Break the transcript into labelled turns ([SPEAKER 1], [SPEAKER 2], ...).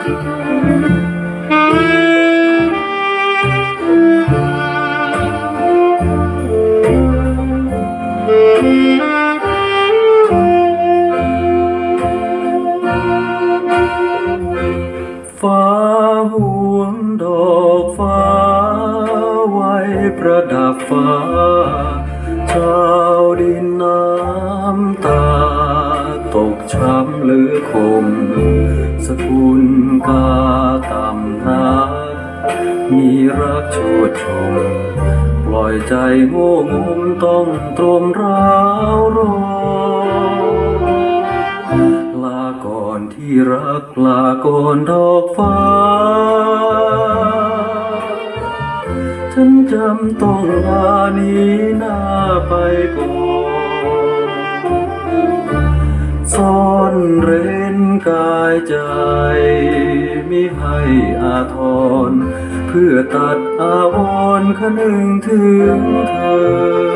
[SPEAKER 1] ฟ้าห่วดอกฟ้าไวประดับฟ้าจ้า ช้ำหรือคม สกุลกาต่ำนักมีรักโชดชม ปล่อยใจโง่งมต้องตรมร้าวรนลาก่อนที่รักลาก่อนดอกฟ้า ฉันจำต้องลานี้หน้าไปก่อน ซ่อนเร้นกายใจ มิให้อาทร เพื่อตัดอาวรณ์คนึงถึงเธอ